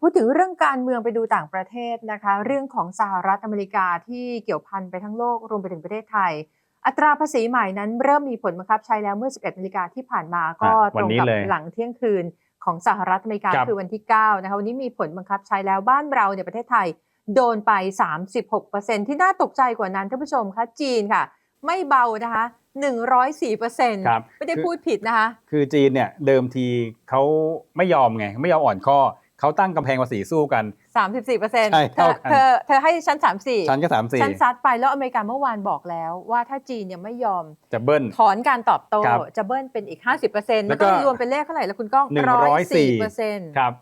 พูดถึงเรื่องการเมืองไปดูต่างประเทศนะคะ เรื่องของสหรัฐอเมริกาที่เกี่ยวพันไปทั้งโลกรวมไปถึงประเทศไทย อัตราภาษีใหม่นั้นเริ่มมีผลบังคับใช้แล้วเมื่อ 11นาฬิกาที่ผ่านมาก็อะตวันรงนี้กับเลยหลังเที่ยงคืนของสหรัฐอเมริกาครับคือวันที่9นะคะวันนี้มีผลบังคับใช้แล้วบ้านเราในยประเทศไทยโดนไป 36%ที่น่าตกใจกว่านั้นท่านผู้ชมคะจีนค่ะ ไม่เบานะคะ104%ครับไม่ได้คือพูดผิดนะคะ คือจีนเนี่ยเดิมทีเขาไม่ยอมไง ไม่ยอมอ่อนข้อ เขาตั้งกำแพงภาษีสู้กัน 34เปอร์เซ็นต์ใช่เธเท่าอกันเธอเธอให้ชั้น 34ชั้นก็สามสี่ชั้นซัดไปแล้วอเมริกาเมื่อวานบอกแล้วว่าถ้าจีนเนี่ยไม่ยอมจะเบิ้ล ถอนการตอบโต้ครับจะเบิ้ลเป็นอีก 50%แล้แล้ววก็ ก็รวมเป็นเลขเท่าไหร่แล้วคุณก้อง104เปอร์เซ็นต์ครับ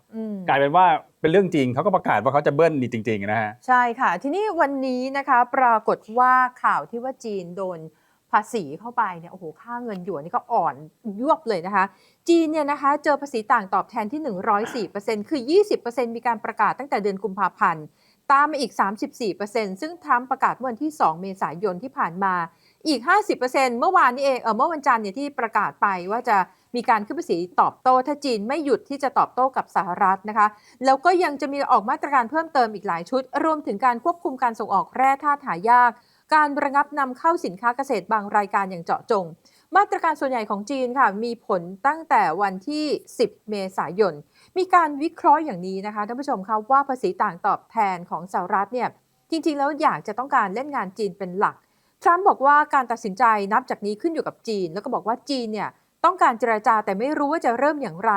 กลายเป็นว่าเป็นเรื่องจริงเขาก็ประกาศว่าเขาจะเบิ้ลนี่จริงๆนะฮะ ใช่ค่ะ ทีนี้วันนี้นะคะปรากฏว่าข่าวที่ว่าจีนโดนภาษีเข้าไปเนี่ยโอ้โหค่าเงินหยวนนี่ก็อ่อนยวบเลยนะคะ จีนเนี่ยนะคะเจอภาษีต่างตอบแทนที่ 104%คือ 20%มีการประกาศตั้งแต่เดือนกุมภาพันธ์ ตามมาอีก 34%ซึ่งทรัมป์ประกาศเมื่อวันที่ 2 เมษายนที่ผ่านมาอีก 50%เมื่อวานนี้เองเออเมื่อวันจันทร์เนี่ยที่ประกาศไปว่าจะมีการขึ้นภาษีตอบโต้ถ้าจีนไม่หยุดที่จะตอบโต้กับสหรัฐนะคะ แล้วก็ยังจะมีออกมาตรการเพิ่มเติมอีกหลายชุด รวมถึงการควบคุมการส่งออกแร่ธาตุหายาก การระงับนำเข้าสินค้าเกษตรบางรายการอย่างเจาะจง มาตรการส่วนใหญ่ของจีนค่ะมีผลตั้งแต่วันที่ 10 เมษายน มีการวิเคราะห์อย่างนี้นะคะท่านผู้ชมคะว่าภาษีต่างตอบแทนของสหรัฐเนี่ยจริงๆ แล้วอยากจะต้องการเล่นงานจีนเป็นหลัก ทรัมป์บอกว่าการตัดสินใจนับจากนี้ขึ้นอยู่กับจีน แล้วก็บอกว่าจีนเนี่ยต้องการเจรจาแต่ไม่รู้ว่าจะเริ่มอย่างไร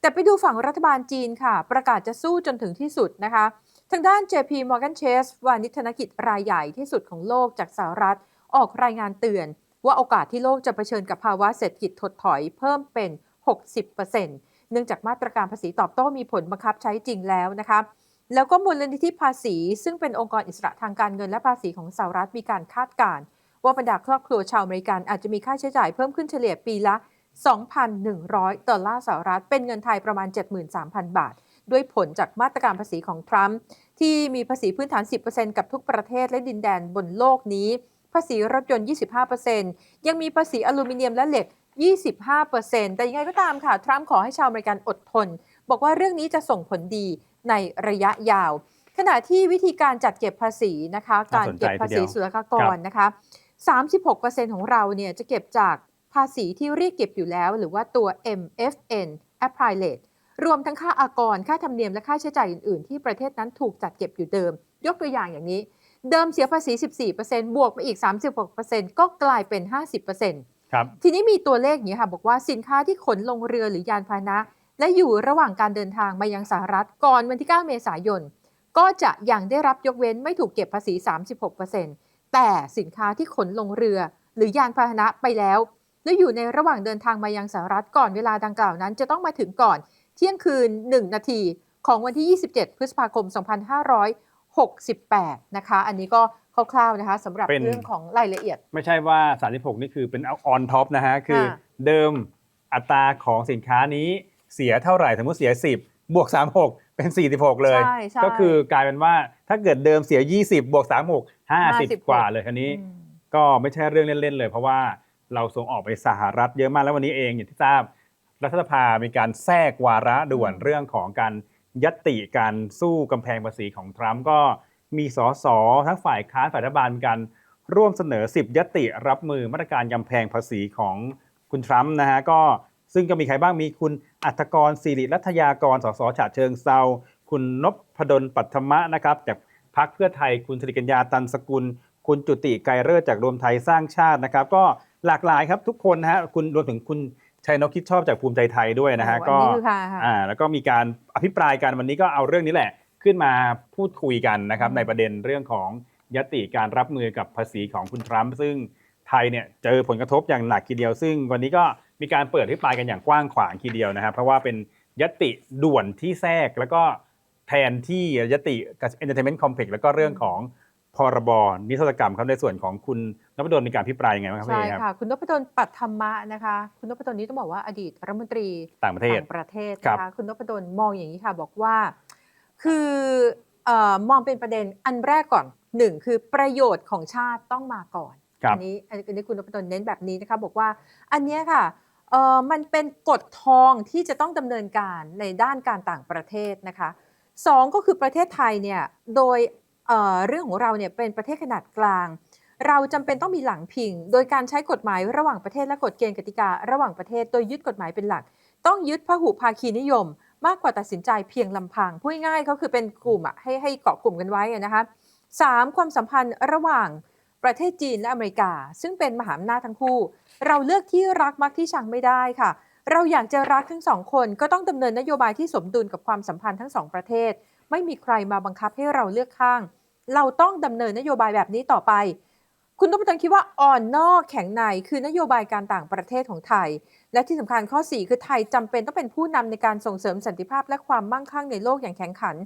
แต่ไปดูฝั่งรัฐบาลจีนค่ะ ประกาศจะสู้จนถึงที่สุดนะคะ ทางด้าน JP Morgan Chase วานิธนกิจรายใหญ่ที่สุดของโลกจากสหรัฐออกรายงานเตือน ว่าโอกาสที่โลกจะเผชิญกับภาวะเศรษฐกิจถดถอยเพิ่มเป็น 60%เนื่องจากมาตรการภาษีตอบโต้มีผลบังคับใช้จริงแล้วนะคะแล้วก็มูลนิธิภาษี ซึ่งเป็นองค์กรอิสระทางการเงินและภาษีของสหรัฐมีการคาดการณ์ว่าบรรดาครอบครัวชาวอเมริกันอาจจะมีค่าใช้จ่ายเพิ่มขึ้นเฉลี่ยปีละ 2,100 ดอลลาร์สหรัฐ เป็นเงินไทยประมาณ 73,000 บาท ด้วยผลจากมาตรการภาษีของทรัมป์ที่มีภาษีพื้นฐาน 10%กับทุกประเทศและดินแดนบนโลกนี้ ภาษีรถยนต์ 25%ยังมีภาษีอลูมิเนียมและเหล็ก 25%แต่ยังไงก็ตามค่ะ ทรัมป์ขอให้ชาวอเมริกันอดทน บอกว่าเรื่องนี้จะส่งผลดีในระยะยาว ขณะที่วิธีการจัดเก็บภาษีนะคะ การเก็บภาษีศุลกากรนะคะ 36%ของเราเนี่ยจะเก็บจากภาษีที่เรียกเก็บอยู่แล้ว หรือว่าตัว MFN Apply Rate รวมทั้งค่าอากร ค่าธรรมเนียมและค่าใช้จ่ายอื่น ๆ ที่ประเทศนั้นถูกจัดเก็บอยู่เดิม ยกตัวอย่างอย่างนี้ เดิมเสียภาษี 14%บวกมาอีก 36%ก็กลายเป็น 50%ครับทีนี้มีตัวเลขอย่างนี้ค่ะ บอกว่าสินค้าที่ขนลงเรือหรือยานพาหนะ และอยู่ระหว่างการเดินทางมายังสหรัฐก่อนวันที่ 9 เมษายน ก็จะยังได้รับยกเว้นไม่ถูกเก็บภาษี 36%แต่สินค้าที่ขนลงเรือ หรือยานพาหนะไปแล้ว และอยู่ในระหว่างเดินทางมายังสหรัฐก่อนเวลาดังกล่าวนั้น จะต้องมาถึงก่อน เที่ยงคืน 1 นาทีของวันที่ 27 พฤษภาคม 2568 นะคะ อันนี้ก็คร่าวๆนะคะสำหรับเป็น เรื่องของรายละเอียด ไม่ใช่ว่า 36 นี่คือเป็นออนท็อปนะฮะ คือค่ะเดิมอัตราของสินค้านี้เสียเท่าไหร่สมมติเสีย 10 บวก 36 เป็น 46 เลย ใช่ใช่ก็คือกลายเป็นว่าถ้าเกิดเดิมเสีย 20 บวก 36 50กว่าเลยคันนี้ อืม ก็ไม่ใช่เรื่องเล่น ๆ เลย เพราะว่าเราส่งออกไปสหรัฐเยอะมากแล้ววันนี้เองอย่างที่ทราบรัฐสภามีการแทรกวาระด่วนอืมเรื่องของการ ยัตติการสู้กำแพงภาษีของทรัมป์ก็มีสสทั้งฝ่ายค้านฝ่ายรัฐบาลการร่วมเสนอ 10 ยัตติรับมือมาตรการกำแพงภาษีของคุณทรัมป์นะฮะก็ซึ่งก็มีใครบ้างมีคุณอัธกรศิริรัตยากรสสฉะเชิงเซาคุณนพดลปัทมะนะครับจากพรรคเพื่อไทยคุณสิริกัญญาตันสกุล คุณจุติไกรเลิศจากรวมไทยสร้างชาตินะครับ ก็หลากหลายครับทุกคนนะฮะคุณรวมถึงคุณ ชัยนกคิดชอบจากภูมิใจไทยด้วยนะฮะโอ้ก็อันนี้คือค่ะค่ะอ่าแล้วก็มีการอภิปรายกันวันนี้ก็เอาเรื่องนี้แหละ ขึ้นมาพูดคุยกันนะครับอืมในประเด็นเรื่องของยติการรับมือกับภาษีของคุณทรัมป์ซึ่งไทยเนี่ยเจอผลกระทบอย่างหนักทีเดียว ซึ่งวันนี้ก็มีการเปิดอภิปรายกันอย่างกว้างขวางทีเดียวนะครับเพราะว่าเป็นยติด่วนที่แทรกแล้วก็แทนที่ยติ Entertainment Complex แล้วก็เรื่องของ พรบนิรโทษกรรมครับในส่วนของคุณนพดลมีการพิปรายยังไงบ้างครับใช่พี่เอครับค่ะคุณนพดลปัทธรรมะนะคะ คุณนพดลนี้ต้องบอกว่าอดีตรัฐมนตรีต่างประเทศต่างประเทศครับนะคะคุณนพดลมองอย่างนี้ค่ะบอกว่า คือเออมองเป็นประเด็นอันแรกก่อนหนึ่งคือประโยชน์ของชาติต้องมาก่อนครับอันี้อันนี้คุณนพดลเน้นแบบนี้นะคะบอกว่าอันเนี้ยค่ะเออมันเป็นกฎทองที่จะต้องดำเนินการในด้านการต่างประเทศนะคะสองก็คือประเทศไทยเนี่ยโดย เอ่อเรื่องของเราเนี่ยเป็นประเทศขนาดกลาง เราจำเป็นต้องมีหลังพิง โดยการใช้กฎหมายระหว่างประเทศและกฎเกณฑ์กติการะหว่างประเทศ โดยยึดกฎหมายเป็นหลัก ต้องยึดพหุภาคีนิยม มากกว่าตัดสินใจเพียงลำพังพูดง่ายๆก็คือเป็นกลุ่มอะให้ให้เกาะกลุ่มกันไว้อะนะคะสามความสัมพันธ์ระหว่างประเทศจีนและอเมริกา ซึ่งเป็นมหาอำนาจทั้งคู่ เราเลือกที่รักมักที่ชังไม่ได้ค่ะ เราอยากจะรักทั้งสองคนก็ต้องดำเนินนโยบายที่สมดุลกับความสัมพันธ์ทั้งสองประเทศ ไม่มีใครมาบังคับให้เราเลือกข้าง เราต้องดำเนินนโยบายแบบนี้ต่อไป คุณต้องคิดว่าอ่อนนอกแข็งในคือนโยบายการต่างประเทศของไทย และที่สำคัญข้อ 4 คือไทยจำเป็นต้องเป็นผู้นำในการส่งเสริมสันติภาพและความมั่งคั่งในโลกอย่างแข็งขัน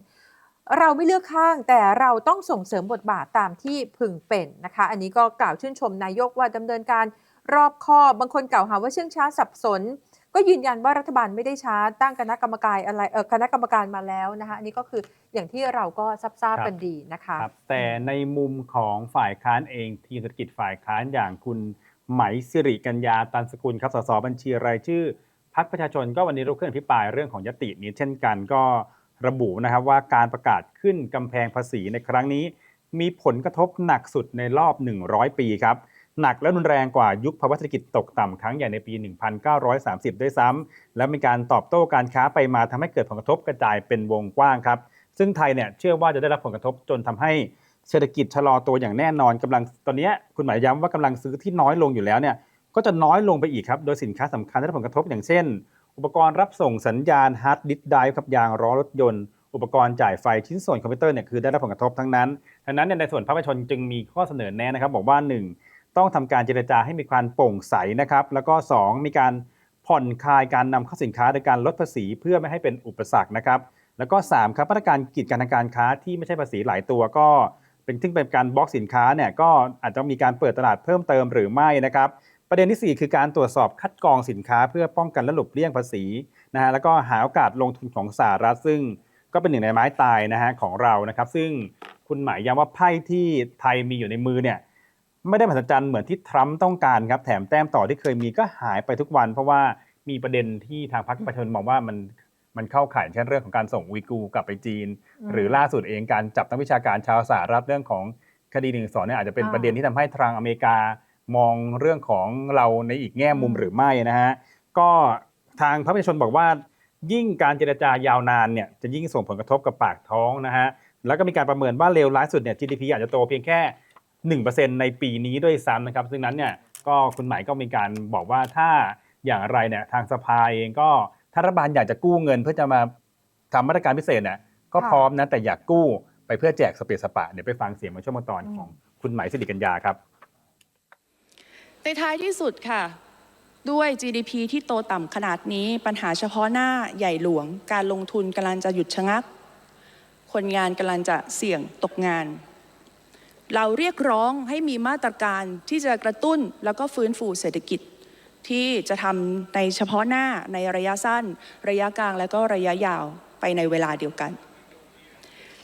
เราไม่เลือกข้างแต่เราต้องส่งเสริมบทบาทตามที่พึงเป็นนะคะ อันนี้ก็กล่าวชื่นชมนายกว่าดำเนินการรอบคอบบางคนกล่าวหาว่าเชื่องช้าสับสน ก็ยืนยันว่ารัฐบาลไม่ได้ช้าตั้งคณะกรรมการอะไรเออคณะกรรมการมาแล้วนะคะอันนี้ก็คืออย่างที่เราก็ทราบทราบกันดีนะคะครับแต่ในมุมของฝ่ายค้านเองทีมเศรษฐกิจฝ่ายค้านอย่างคุณไหมสิริกัญญาตันสกุลครับสสบัญชีรายชื่อพักประชาชนก็วันนี้เราเคลื่อนอภิปรายเรื่องของยตินี้เช่นกันก็ระบุนะครับว่าการประกาศขึ้นกำแพงภาษีในครั้งนี้ มีผลกระทบหนักสุดในรอบ 100 ปีครับ หนักและรุนแรงกว่ายุคภาวะเศรษฐกิจตกต่ำครั้งใหญ่ในปี 1930 ด้วยซ้ำและมีการตอบโต้การค้าไปมาทำให้เกิดผลกระทบกระจายเป็นวงกว้างครับ ซึ่งไทยเนี่ยเชื่อว่าจะได้รับผลกระทบจนทำให้เศรษฐกิจชะลอตัวอย่างแน่นอนกำลังตอนนี้คุณหมายย้ำว่ากำลังซื้อที่น้อยลงอยู่แล้วเนี่ยก็จะน้อยลงไปอีกครับ โดยสินค้าสำคัญได้รับผลกระทบอย่างเช่น อุปกรณ์รับส่งสัญญาณฮาร์ดดิสก์ไดรฟ์ครับยางล้อรถยนต์อุปกรณ์จ่ายไฟชิ้นส่วนคอมพิวเตอร์เนี่ยคือได้รับผลกระทบทั้งนั้นดังนั้นในส่วนภาคประชาชนจึงมีข้อเสนอแนะนะครับบอกว่า 1 ต้องทำการเจรจาให้มีความโปร่งใสนะครับ แล้วก็ 2 มีการผ่อนคลายการนำเข้าสินค้าโดยการลดภาษีเพื่อไม่ให้เป็นอุปสรรคนะครับ แล้วก็ 3 ครับมาตรการกีดกันทางการค้าที่ไม่ใช่ภาษีหลายตัวก็เป็นซึ่งเป็นการบล็อกสินค้าเนี่ยก็อาจจะมีการเปิดตลาดเพิ่มเติมหรือไม่นะครับ ประเด็นทีสี่4 คือการตรวจสอบคัดกรองสินค้าเพื่อป้องกันและหลบเลี่ยงภาษีนะฮะแล้วก็หาโอกาสลงทุนของสหรัฐซึ่งก็เป็นหนึ่งในไม้ตายนะฮะของเรานะครับ ซึ่งคุณหมายย้ำว่าไพ่ที่ไทยมีอยู่ในมือเนี่ย ไม่ได้มหัศจรรย์เหมือนที่ทรัมป์ต้องการครับแถมแต้มต่อที่เคยมีก็หายไปทุกวัน เพราะว่ามีประเด็นที่ทางพรรคประชาชนมองว่ามันมันเข้าข่ายเช่นเรื่องของการส่งอุยกูร์กลับไปจีนอืมหรือล่าสุดเองการจับนักวิชาการชาวสหรัฐเรื่องของคดีหนึ่งสอนเนี่ยอาจจะเป็นอ่าประเด็นที่ทำให้ทางอเมริกามองเรื่องของเราในอีกแง่มุมอืมหรือไม่นะฮะก็ทางพรรคประชาชนบอกว่า ยิ่งการเจรจายาวนานเนี่ยจะยิ่งส่งผลกระทบกับปากท้องนะฮะแล้วก็มีการประเมินว่าเลวร้ายสุดเนี่ย GDP อาจจะโตเพียงแค่ 1%ในปีนี้ด้วยซ้ำนะครับ ซึ่งนั้นเนี่ยก็คุณหมายก็มีการบอกว่าถ้าอย่างไรเนี่ยทางสภาเองก็ถ้ารัฐบาลอยากจะกู้เงินเพื่อจะมาทำมาตรการพิเศษเนี่ยก็พร้อมนะแต่อยากกู้ไปเพื่อแจกสเปซสปะเดี๋ยวไปฟังเสียงมาช่วงตอนอของคุณหมายสิริกัญญาครับ ในท้ายที่สุดค่ะ ด้วย GDP ที่โตต่ำขนาดนี้ปัญหาเฉพาะหน้าใหญ่หลวง การลงทุนกำลังจะหยุดชะงัก คนงานกำลังจะเสี่ยงตกงาน เราเรียกร้องให้มีมาตรการที่จะกระตุ้นแล้วก็ฟื้นฟูเศรษฐกิจ ที่จะทำในเฉพาะหน้าในระยะสั้น ระยะกลางและก็ระยะยาวไปในเวลาเดียวกัน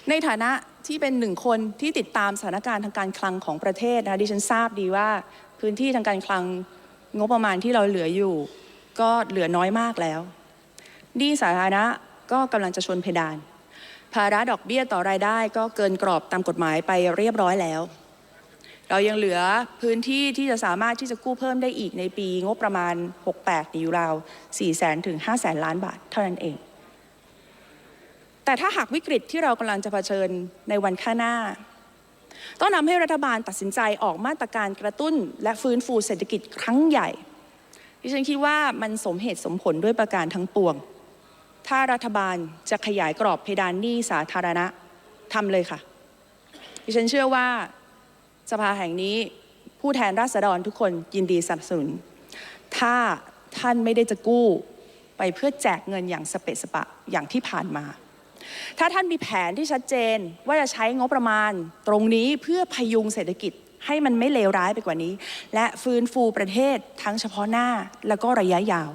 ในฐานะที่เป็นหนึ่งคนที่ติดตามสถานการณ์ทางการคลังของประเทศนะดิฉันทราบดีว่าพื้นที่ทางการคลังงบประมาณที่เราเหลืออยู่ ก็เหลือน้อยมากแล้วหนี้สาธารณะก็กำลังจะชนเพดาน ภาระดอกเบี้ยต่อรายได้ก็เกินกรอบตามกฎหมายไปเรียบร้อยแล้ว เรายังเหลือพื้นที่ที่จะสามารถที่จะกู้เพิ่มได้อีกในปีงบประมาณ 68อยู่ราว4 0 0 0 0ถึง5 0 0 0 ล้านบาทเท่านั้นเอง แต่ถ้าหากวิกฤตที่เรากำลังจะเผชิญในวันข้างหน้า ต้องนำให้รัฐบาลตัดสินใจออกมาตรการกระตุ้น และฟื้นฟูเศรษฐกิจครั้งใหญ่ดิฉันคิดว่ามันสมเหตุสมผลด้วยประการทั้งปวง ถ้ารัฐบาลจะขยายกรอบเพดานหนี้สาธารณะทำเลยค่ะ ดิฉันเชื่อว่าสภาแห่งนี้ผู้แทนราษฎรทุกคนยินดีสนับสนุน ถ้าท่านไม่ได้จะกู้ไปเพื่อแจกเงินอย่างสเปะสปะอย่างที่ผ่านมา ถ้าท่านมีแผนที่ชัดเจนว่าจะใช้งบประมาณตรงนี้เพื่อพยุงเศรษฐกิจให้มันไม่เลวร้ายไปกว่านี้ และฟื้นฟูประเทศทั้งเฉพาะหน้าแล้วก็ระยะยาว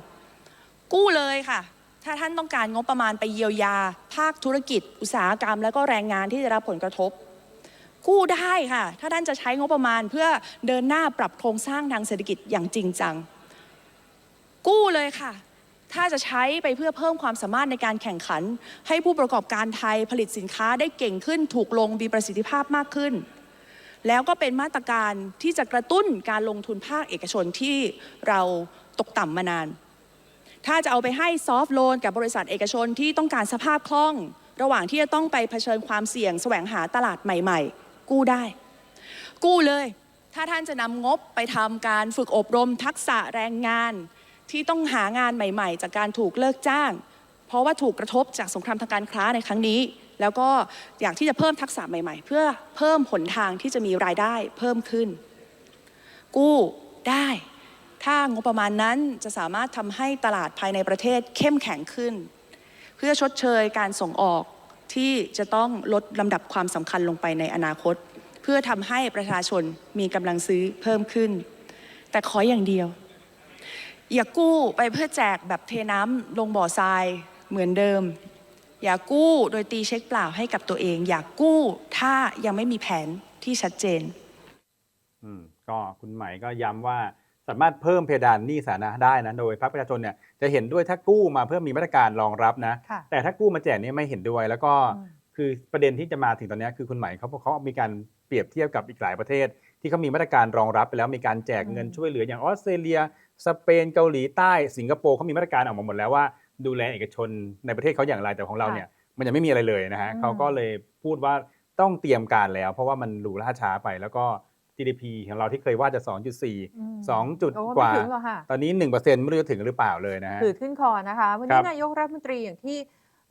กู้เลยค่ะ ถ้าท่านต้องการงบประมาณไปเยียวยา ภาคธุรกิจ อุตสาหกรรม แล้วก็แรงงานที่ได้รับผลกระทบ กู้ได้ค่ะ ถ้าท่านจะใช้งบประมาณเพื่อเดินหน้าปรับโครงสร้างทางเศรษฐกิจอย่างจริงจัง กู้เลยค่ะ ถ้าจะใช้ไปเพื่อเพิ่มความสามารถในการแข่งขัน ให้ผู้ประกอบการไทยผลิตสินค้าได้เก่งขึ้น ถูกลงมีประสิทธิภาพมากขึ้น แล้วก็เป็นมาตรการที่จะกระตุ้นการลงทุนภาคเอกชนที่เราตกต่ำมานาน ถ้าจะเอาไปให้ซอฟท์โลนกับบริษัทเอกชนที่ต้องการสภาพคล่อง ระหว่างที่จะต้องไปเผชิญความเสี่ยง แสวงหาตลาดใหม่ ๆ กู้ได้ กู้เลย ถ้าท่านจะนำงบไปทำการฝึกอบรมทักษะแรงงาน ที่ต้องหางานใหม่ ๆ จากการถูกเลิกจ้าง เพราะว่าถูกกระทบจากสงครามทางการค้าในครั้งนี้ แล้วก็อยากที่จะเพิ่มทักษะใหม่ ๆ เพื่อเพิ่มหนทางที่จะมีรายได้เพิ่มขึ้น กู้ได้ ถ้างบประมาณนั้นจะสามารถทำให้ตลาดภายในประเทศเข้มแข็งขึ้น เพื่อชดเชยการส่งออกที่จะต้องลดลำดับความสำคัญลงไปในอนาคต เพื่อทำให้ประชาชนมีกำลังซื้อเพิ่มขึ้น แต่ขออย่างเดียว อย่ากู้ไปเพื่อแจกแบบเทน้ำลงบ่อทรายเหมือนเดิม อย่ากู้โดยตีเช็คเปล่าให้กับตัวเอง อย่ากู้ถ้ายังไม่มีแผนที่ชัดเจนอืมก็คุณใหม่ก็ย้ำว่า สามารถเพิ่มเพดานหนี้สาธารณะได้นะโดยพรรคประชาชนเนี่ยจะเห็นด้วยถ้ากู้มาเพื่อมีมาตรการรองรับนะ ค่ะ แต่ถ้ากู้มาแจกเนี่ยไม่เห็นด้วย แล้วก็อืม คือประเด็นที่จะมาถึงตอนเนี้ยคือคุณใหม่เขาเขามีการเปรียบเทียบกับอีกหลายประเทศ ที่เขามีมาตรการรองรับไปแล้วมีการแจกเงินช่วยเหลืออย่างออสเตรเลีย สเปนเกาหลีใต้สิงคโปร์เขามีมาตรการออกมาหมดแล้วว่า ดูแลเอกชนในประเทศเขาอย่างไรแต่ของเราเนี่ยมันยังไม่มีอะไรเลยนะฮะอืม เขาก็เลยพูดว่าต้องเตรียมการแล้ว เพราะว่ามันดูล่าช้าไปแล้วก็ GDP ของเราที่เคยว่าจะ 2.4อืม2จุดโอ้กว่าไม่ถึงหรอกค่ะตอนนี้ 1%ไม่รู้จะถึงหรือเปล่าเลยนะฮะถือขึ้นคอนะคะ วันครันี้บนายกรัฐมนตรีอย่างที่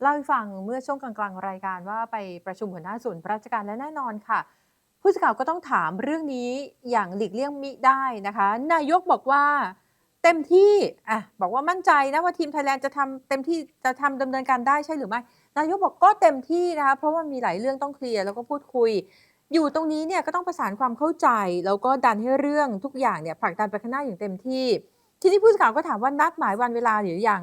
เล่าให้ฟังเมื่อช่วงกลางๆ รายการว่าไปประชุมหัวหน้าส่วนราชการและแน่นอนค่ะ ผู้สื่อข่าวก็ต้องถามเรื่องนี้อย่างหลีกเลี่ยงมิได้นะคะ นายกบอกว่าเต็มที่อะบอกว่ามั่นใจนะว่าทีมไทยแลนด์จะทำเต็มที่จะทำดำเนินการได้ใช่หรือไม่ นายกบอกก็เต็มที่นะคะเพราะว่ามีหลายเรื่องต้องเคลียร์แล้วก็พูดคุย อยู่ตรงนี้เนี่ยก็ต้องประสานความเข้าใจ แล้วก็ดันให้เรื่องทุกอย่างเนี่ยผลักดันไปข้างหน้าอย่างเต็มที่ ทีนี้ผู้สื่อข่าวก็ถามว่านัดหมายวันเวลาหรือยัง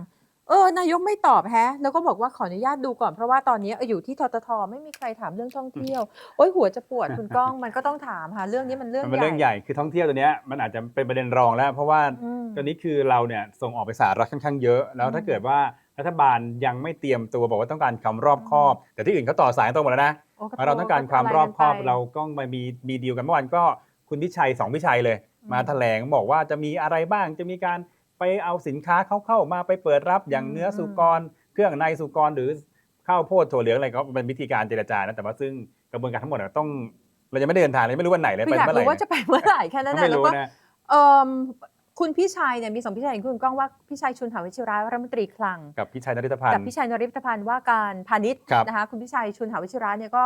เออนายกไม่ตอบแฮะ แล้วก็บอกว่าขออนุญาตดูก่อนเพราะว่าตอนนี้อยู่ที่ทททไม่มีใครถามเรื่องท่องเที่ยว โอ้ยหัวจะปวดคุณก้องมันก็ต้องถามค่ะเรื่องนี้มันเรื่องมันเป็นใหญ่เรื่องใหญ่คือท่องเที่ยวตัวเนี้ยมันอาจจะเป็นประเด็นรองแล้ว เพราะว่าอืมตอนนี้คือเราเนี่ยส่งออกไปสหรัฐค่อนข้างเยอะ แล้วถ้าอืมเกิดว่ารัฐบาลยังไม่เตรียมตัวบอกว่าต้องการความรอบคอบ แต่ที่อื่นเขาต่อสายตรงหมดแล้วนะโอ้ก็ เราต้องการความรอบคอบะไกันไปเราก็มามีมีดีลกันเมื่อวานก็คุณพิชัยสองพิชัยเลยอืมมาแถลงบอกว่าจะมีอะไรบ้างจะมีการไปเอาสินค้าเข้าเข้ามาไปเปิดรับอย่างอืมเนื้อสุกร เครื่องในสุกรหรือข้าวโพดถั่วเหลืองอะไรก็เป็นวิธีการเจรจานะแต่ว่าซึ่งกระบวนการทั้งหมดอะต้องเรายังไม่ได้เดินทางเลยไม่รู้วันไหนเลยคือไปอยากเมื่อไหร่รู้ว่าจะไปเมื่อไหร่แค่นั้นก็แหละไม่แล้วรู้ก็นะเอ่อ คุณพี่ชัยเนี่ยมีสองพี่ชัยอย่างคุณก้องว่าพี่ชัยชุนหาวิชิระรัฐมนตรีคลัง กับพี่ชัยนริตพันกับธ์พี่ชัยนริพพันธ์ว่าการพาณิชย์ครับนะคะคุณพี่ชัยชุนหาวิชิระเนี่ยก็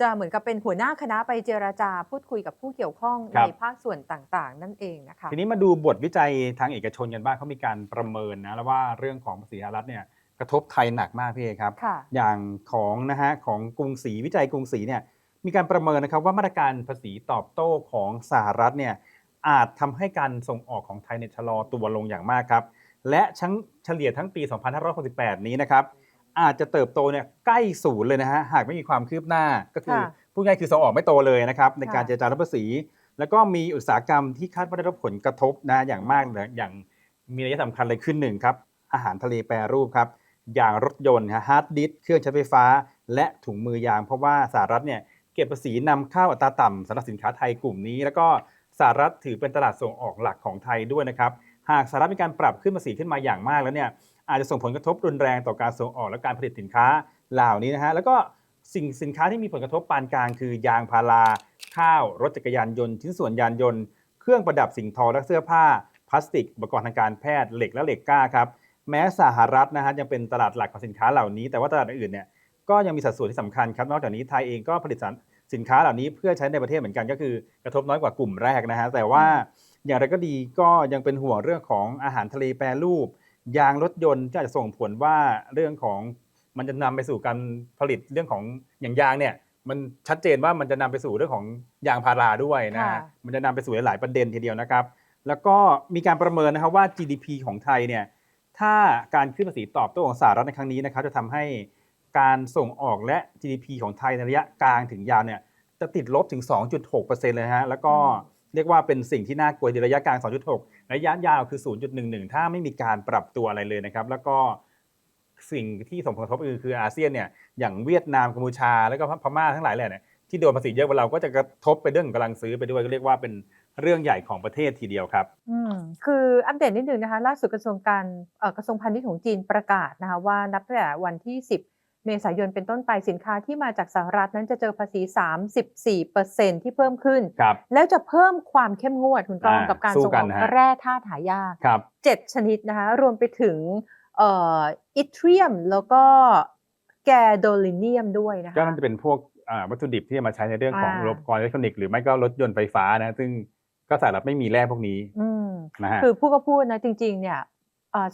จะเหมือนกับเป็นหัวหน้าคณะไปเจราจาพูดคุยกับผู้เกี่ยวข้องครัในบภาคส่วนต่างๆ นั่นเองนะคะทีนี้มาดูบทวิจัยทางเอกชนกันบ้างเขามีการประเมินนะแล้วว่าเรื่องของภาษีสหรัฐเนี่ยกระทบไทยหนักมากพี่เอครับค่ะอย่างของนะฮะของกรุงศรีวิจัยกรุงศรีเนี่ยมีการประเมินนะครับว่ามาตรการภาษีตอบโต้ของสหรัฐเนี่ย อาจทำให้การส่งออกของไทยเนี่ยชะลอตัวลงอย่างมากครับ และชั้งเฉลี่ยทั้งปี 2568 นี้นะครับ อาจจะเติบโตเนี่ยใกล้ศูนย์เลยนะฮะ หากไม่มีความคืบหน้าก็คือค่ะพูดง่ายๆคือส่งออกไม่โตเลยนะครับ ในการค่ะเจรจารับภาษี แล้วก็มีอุตสาหกรรมที่คาดว่าได้รับผลกระทบนะอย่างมากเลยอย่างมีนัยสำคัญเลยขึ้นหนึ่งครับ อาหารทะเลแปรรูปครับ อย่างรถยนต์ฮาร์ดดิสเครื่องใช้ไฟฟ้า และถุงมือยาง เพราะว่าสหรัฐเนี่ยเก็บภาษีนำเข้าอัตราต่ำสำหรับสินค้าไทยกลุ่มนี้ แล้วก็ สหรัฐถือเป็นตลาดส่งออกหลักของไทยด้วยนะครับ หากสหรัฐมีการปรับขึ้นภาษีขึ้นมาอย่างมากแล้วเนี่ยอาจจะส่งผลกระทบรุนแรงต่อการส่งออกและการผลิตสินค้าเหล่านี้นะฮะแล้วก็สิ่งสินค้าที่มีผลกระทบปานกลางคือยางพารา ข้าว รถจักรยานยนต์ชิ้นส่วนยานยนต์ เครื่องประดับสิ่งทอและเสื้อผ้า พลาสติกอุปกรณ์ทางการแพทย์เหล็กและเหล็กกล้าครับแม้สหรัฐนะฮะยังเป็นตลาดหลักของสินค้าเหล่านี้ แต่ว่าตลาดอื่นเนี่ยก็ยังมีสัดส่วนที่สำคัญครับนอกจากนี้ไทยเองก็ผลิตสิน สินค้าเหล่านี้เพื่อใช้ในประเทศเหมือนกันก็คือกระทบน้อยกว่ากลุ่มแรกนะฮะแต่ว่าอย่างไรก็ดีก็ยังเป็นห่วงเรื่องของอาหารทะเลแปรรูป ยางรถยนต์ที่อาจจะส่งผลว่าเรื่องของมันจะนำไปสู่การผลิตเรื่องของอย่างยางเนี่ยมันชัดเจนว่ามันจะนำไปสู่เรื่องของยางพาราด้วยนะฮะค่ะมันจะนำไปสู่หลายๆประเด็นทีเดียวนะครับ แล้วก็มีการประเมินนะครับว่า GDP ของไทยเนี่ยถ้าการขึ้นภาษีตอบโต้ของสหรัฐในครั้งนี้นะครับจะทำให้ การส่งออกและ GDP ของไทยในระยะกลางถึงยาวเนี่ยจะติดลบถึง 2.6%เลยฮะแล้วก็เรียกว่าเป็นสิ่งที่น่ากลัวในระยะกลาง 2.6 ระยะยาวคือ 0.11 ถ้าไม่มีการปรับตัวอะไรเลยนะครับ แล้วก็สิ่งที่ส่งผลกระทบคือคืออาเซียนเนี่ยอย่างเวียดนามกัมพูชา แล้วก็พม่าทั้งหลายแหละเนี่ยที่โดนภาษีเยอะกว่าเราก็จะกระทบไปเรื่องของกำลังซื้อไปด้วยก็เรียกว่าเป็นเรื่องใหญ่ของประเทศทีเดียวครับอืมคืออัปเดตนิดนึงนะคะ ล่าสุดกระทรวงการเอ่อกระทรวงพาณิชย์ของจีนประกาศนะคะว่านับตั้งแต่วันที่ 10 เมษายนเป็นต้นไปสินค้าที่มาจากสหรัฐนั้นจะเจอภาษี 34%ที่เพิ่มขึ้นครับแล้วจะเพิ่มความเข้มงวดคุณก้องอ่ากับการสู้ส่งกัอนอกนะฮะแร่ธาตุหายากครับ7ชนิดนะคะรวมไปถึงเอ่ออิเทรียมแล้วก็แกโดลิเนียมด้วยนะคะก็น่าจะเป็นพวกอ่าวัตถุดิบที่จะมาใช้ในเรื่องของอ่าอุปกรณ์อิเล็กทรอนิกส์หรือไม่ก็รถยนต์ไฟฟ้านะซึ่งก็สหรัฐไม่มีแร่พวกนี้อืมนะฮะคือผู้ก็พูดนะจริง ๆ เนี่ยเอ่อ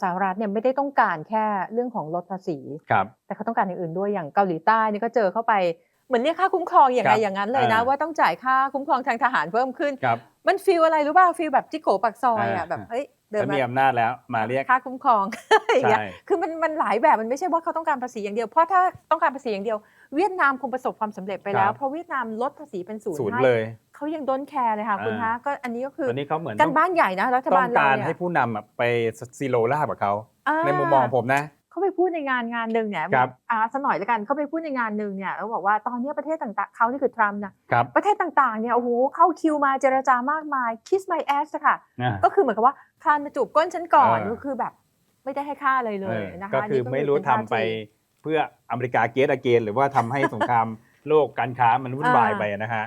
สหรัฐเนี่ยไม่ได้ต้องการแค่เรื่องของลดภาษี ครับ แต่เขาต้องการอย่างอื่นด้วยอย่างเกาหลีใต้นี่ก็เจอเข้าไปเหมือนเรียกค่าคุ้มครองอย่างไรครับอย่างนั้นเลยนะอ่าว่าต้องจ่ายค่าคุ้มครองทางทหารเพิ่มขึ้นครับมันฟีลอะไรรู้ป่ะฟีลแบบจิโกปักซอยอะอ่าแบบเฮ้ยเดินแล้วมามีอำนาจแล้วมาเรียกค่าคุ้มครองอย่างเงี้ยใช่คือมันมันหลายแบบมันไม่ใช่ว่าเขาต้องการภาษีอย่างเดียวเพราะถ้าต้องการภาษีอย่างเดียว เวียดนามคงประสบความสำเร็จไปแล้ควรับเพราะเวียดนามลดภาษีเป็นศูนย์ศูนย์ให้เลยเขายังด้นแคร์เลยค่ะคุณอ่าคะก็อันนี้ก็คือตอนนี้เขาเหมือนกันต้องบ้านใหญ่นะรัฐต้บาอลงเราการเนี่ยให้ผู้นำอะไปซีโรลาบกับเขาอ่าในมุมมองผมนะเขาไปพูดในงานงานหนึ่งเนี่ยครับอ่าสกหน่อยแล้วกันเขาไปพูดในงานหนึ่งเนี่ยแล้วบอกว่าตอนนี้ประเทศต่างๆเขานี่คือทรัมป์นะครับประเทศต่างๆเนี่ยโอ้โหเข้าคิวมาเจรจามากมาย kiss my ass อะค่ะอ่าก็คือเหมือนกับว่าคลานมาจูบก้นฉันก่อนเออก็คือแบบไม่ได้ให้ค่าอะไรเลเอยอนะคะก็คือนี่ไม่รู้เป็นทำท่าไปที เพื่ออเมริกาเกตอเกนหรือว่าทำให้สงครามโลกการค้ามันวุ่นวายไปนะฮะ